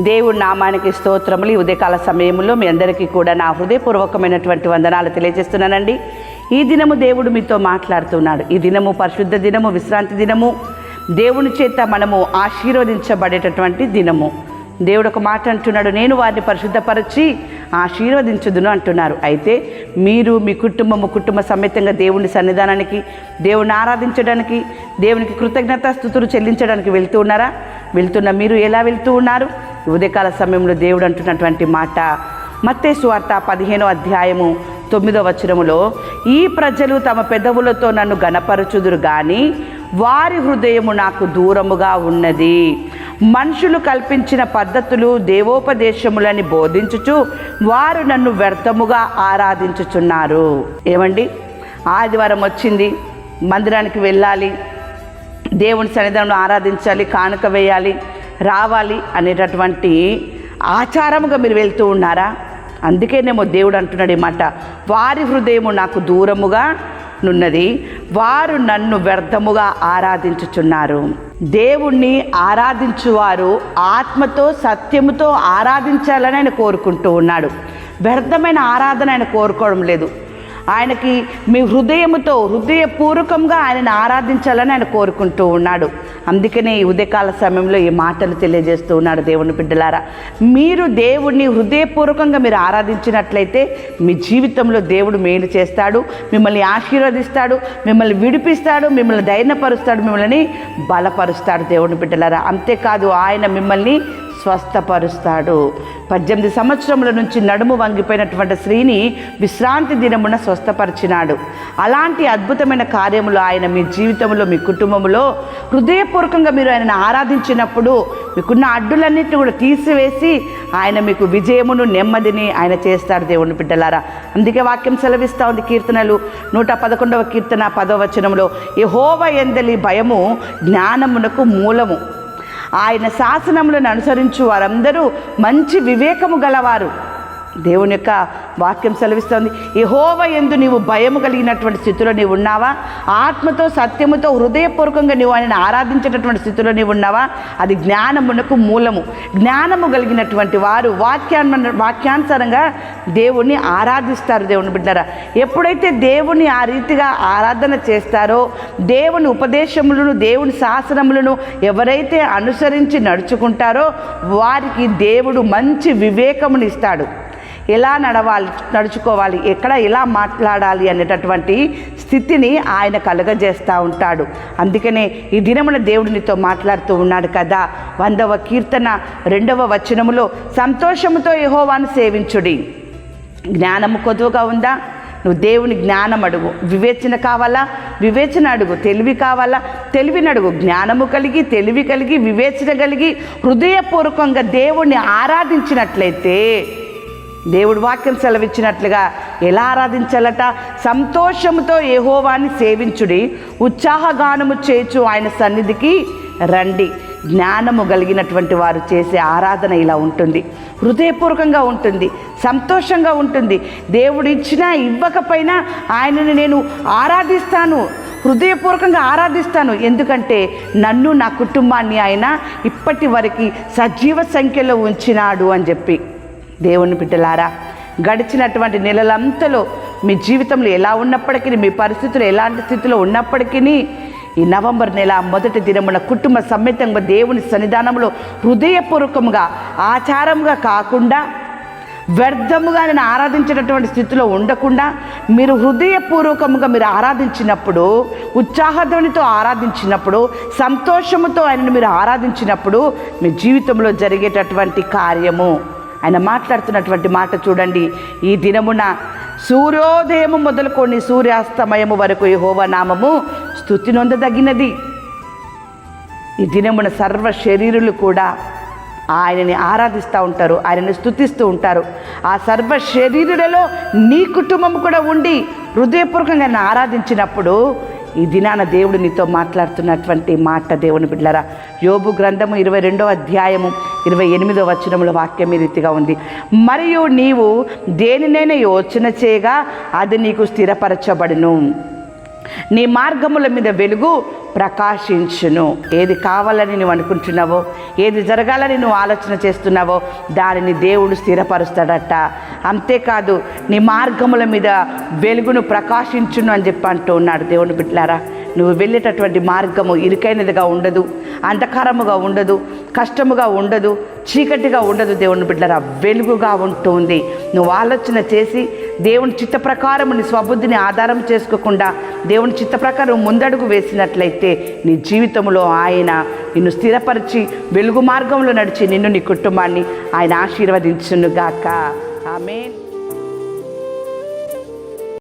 దేవుడి నామానికి స్తోత్రములు. ఈ ఉదయకాల సమయంలో మీ అందరికీ కూడా నా హృదయపూర్వకమైనటువంటి వందనాలు తెలియజేస్తున్నానండి. ఈ దినము దేవుడు మీతో మాట్లాడుతున్నాడు. ఈ దినము పరిశుద్ధ దినము విశ్రాంతి దినము. దేవుని చేత మనము ఆశీర్వదించబడేటటువంటి దినము. దేవుడు ఒక మాట అంటున్నాడు నేను వారిని పరిశుద్ధపరచి ఆశీర్వదించుదును అంటున్నారు. అయితే మీరు మీ కుటుంబము కుటుంబ సమేతంగా దేవుని సన్నిధానానికి దేవుని ఆరాధించడానికి దేవునికి కృతజ్ఞత స్థుతులు చెల్లించడానికి వెళ్తూ ఉన్నారా? వెళ్తున్న మీరు ఎలా వెళ్తూ ఉన్నారు? ఉదయకాల సమయంలో దేవుడు అంటున్నటువంటి మాట. మత్తే సువార్త పదిహేనో అధ్యాయము తొమ్మిదో వచనములో ఈ ప్రజలు తమ పెదవులతో నన్ను గణపరచుదురు కానీ వారి హృదయము నాకు దూరముగా ఉన్నది. మనుషులు కల్పించిన పద్ధతులు దేవోపదేశములని బోధించుచు వారు నన్ను వ్యర్థముగా ఆరాధించుచున్నారు. ఏమండి? ఆదివారం వచ్చింది. మందిరానికి వెళ్ళాలి. దేవుని సన్నిధానంలో ఆరాధించాలి కానుక వేయాలి రావాలి అనేటటువంటి ఆచారముగా మీరు వెళ్తూ ఉన్నారా? అందుకేనేమో దేవుడు అంటున్నాడు ఈ మాట. వారి హృదయము నాకు దూరముగా నున్నది వారు నన్ను వ్యర్థముగా ఆరాధించుచున్నారు. దేవుణ్ణి ఆరాధించువారు ఆత్మతో సత్యముతో ఆరాధించాలని ఆయన కోరుకుంటూ ఉన్నాడు. వ్యర్థమైన ఆరాధన ఆయన కోరుకోవడం లేదు. ఆయనకి మీ హృదయముతో హృదయపూర్వకంగా ఆయనను ఆరాధించాలని ఆయన కోరుకుంటూ ఉన్నాడు. అందుకనే ఈ ఉదయకాల సమయంలో ఈ మాటలు తెలియజేస్తూ ఉన్నాడు దేవుని బిడ్డలారా. మీరు దేవుణ్ణి హృదయపూర్వకంగా మీరు ఆరాధించినట్లయితే మీ జీవితంలో దేవుడు మేలు చేస్తాడు మిమ్మల్ని ఆశీర్వదిస్తాడు మిమ్మల్ని విడిపిస్తాడు మిమ్మల్ని ధైర్యపరుస్తాడు మిమ్మల్ని బలపరుస్తాడు దేవుని బిడ్డలారా. అంతేకాదు ఆయన మిమ్మల్ని స్వస్థపరుస్తాడు. పద్దెనిమిది సంవత్సరముల నుంచి నడుము వంగిపోయినటువంటి స్త్రీని విశ్రాంతి దినమున స్వస్థపరిచినాడు. అలాంటి అద్భుతమైన కార్యములు ఆయన మీ జీవితంలో మీ కుటుంబంలో హృదయపూర్వకంగా మీరు ఆయనను ఆరాధించినప్పుడు మీకున్న అడ్డులన్నింటినీ కూడా తీసివేసి ఆయన మీకు విజయమును నెమ్మదిని ఆయన చేస్తాడు దేవుని బిడ్డలారా. అందుకే వాక్యం సెలవిస్తూ ఉంది కీర్తనలు. నూట పదకొండవ కీర్తన పదవ వచనంలో యహోవ ఎందలి భయము జ్ఞానమునకు మూలము. ఆయన శాసనములను అనుసరించు వారందరూ మంచి వివేకము గలవారు. దేవుని యొక్క వాక్యం సెలవిస్తోంది. యహోవ ఎందు నీవు భయము కలిగినటువంటి స్థితిలో నీవు ఉన్నావా? ఆత్మతో సత్యముతో హృదయపూర్వకంగా నీవు ఆయన ఆరాధించేటటువంటి స్థితిలో నీవు ఉన్నావా? అది జ్ఞానమునకు మూలము. జ్ఞానము కలిగినటువంటి వారు వాక్యాన్ని వాక్యానుసారంగా దేవుణ్ణి ఆరాధిస్తారు దేవుని బిడ్డరా. ఎప్పుడైతే దేవుణ్ణి ఆ రీతిగా ఆరాధన చేస్తారో దేవుని ఉపదేశములను దేవుని శాసనములను ఎవరైతే అనుసరించి నడుచుకుంటారో వారికి దేవుడు మంచి వివేకమునిస్తాడు. ఇస్తాడు ఎలా నడవాలి నడుచుకోవాలి ఎక్కడ ఎలా మాట్లాడాలి అనేటటువంటి స్థితిని ఆయన కలుగజేస్తూ ఉంటాడు. అందుకనే ఈ దినమున దేవుడినితో మాట్లాడుతూ ఉన్నాడు కదా. వందవ కీర్తన రెండవ వచనములో సంతోషముతో యహోవాను సేవించుడి. జ్ఞానము కొదువుగా ఉందా? నువ్వు దేవుని జ్ఞానం అడుగు. వివేచన కావాలా? వివేచన అడుగు. తెలివి కావాలా? తెలివిని అడుగు జ్ఞానము కలిగి తెలివి కలిగి వివేచన కలిగి హృదయపూర్వకంగా దేవుణ్ణి ఆరాధించినట్లయితే దేవుడు వాక్యం సెలవిచ్చినట్లుగా ఎలా ఆరాధించాలట? సంతోషముతో ఏహోవాన్ని సేవించుడి ఉత్సాహగానము చేచు ఆయన సన్నిధికి రండి. జ్ఞానము కలిగినటువంటి వారు చేసే ఆరాధన ఇలా ఉంటుంది. హృదయపూర్వకంగా ఉంటుంది. సంతోషంగా ఉంటుంది. దేవుడు ఇచ్చినా ఇవ్వకపోయినా ఆయనని నేను ఆరాధిస్తాను. హృదయపూర్వకంగా ఆరాధిస్తాను. ఎందుకంటే నన్ను నా కుటుంబాన్ని ఆయన ఇప్పటి వరకు సజీవ సంఖ్యలో ఉంచినాడు అని చెప్పి. దేవుని బిడ్డలారా గడిచినటువంటి నెలలంతలో మీ జీవితంలో ఎలా ఉన్నప్పటికీ మీ పరిస్థితులు ఎలాంటి స్థితిలో ఉన్నప్పటికీ ఈ నవంబర్ నెల మొదటి దినమున కుటుంబ సమేతంగా దేవుని సన్నిధానంలో హృదయపూర్వకంగా ఆచారంగా కాకుండా వ్యర్థముగా నేను ఆరాధించినటువంటి స్థితిలో ఉండకుండా మీరు హృదయపూర్వకంగా మీరు ఆరాధించినప్పుడు ఉత్సాహధ్వనితో ఆరాధించినప్పుడు సంతోషముతో ఆయనను మీరు ఆరాధించినప్పుడు మీ జీవితంలో జరిగేటటువంటి కార్యము. ఆయన మాట్లాడుతున్నటువంటి మాట చూడండి. ఈ దినమున సూర్యోదయము మొదలుకొని సూర్యాస్తమయము వరకు ఈ నామము స్థుతి నొందదగినది. ఈ దినమున సర్వ శరీరులు కూడా ఆయనని ఆరాధిస్తూ ఉంటారు ఆయనని స్థుతిస్తూ ఉంటారు. ఆ సర్వ శరీరులలో నీ కుటుంబం కూడా ఉండి హృదయపూర్వకంగా ఆయన ఆరాధించినప్పుడు ఈ దినాన దేవుడు నీతో మాట్లాడుతున్నటువంటి మాట దేవుని బిడ్డరా యోబు గ్రంథము ఇరవై రెండో అధ్యాయము ఇరవై ఎనిమిదో వచనముల వాక్యం ఈ రీతిగా ఉంది. మరియు నీవు దేనినైనా యోచన చేయగా అది నీకు స్థిరపరచబడును. నీ మార్గముల మీద వెలుగు ప్రకాశించును. ఏది కావాలని నువ్వు అనుకుంటున్నావో ఏది జరగాలని నువ్వు ఆలోచన చేస్తున్నావో దానిని దేవుడు స్థిరపరుస్తాడట. అంతేకాదు నీ మార్గముల మీద వెలుగును ప్రకాశించును అని చెప్పి అంటూ ఉన్నాడు దేవుని బిట్లారా నువ్వు వెళ్ళేటటువంటి మార్గము ఇరుకైనదిగా ఉండదు అంధకారముగా ఉండదు కష్టముగా ఉండదు చీకటిగా ఉండదు దేవుని బిడ్డరా వెలుగుగా ఉంటుంది. నువ్వు ఆలోచన చేసి దేవుని చిత్త ప్రకారం నీ స్వబుద్ధిని ఆధారం చేసుకోకుండా దేవుని చిత్త ప్రకారం ముందడుగు వేసినట్లయితే నీ జీవితంలో ఆయన నిన్ను స్థిరపరిచి వెలుగు మార్గంలో నడిచి నిన్ను నీ కుటుంబాన్ని ఆయన ఆశీర్వదించునుగాక. ఆమెన్.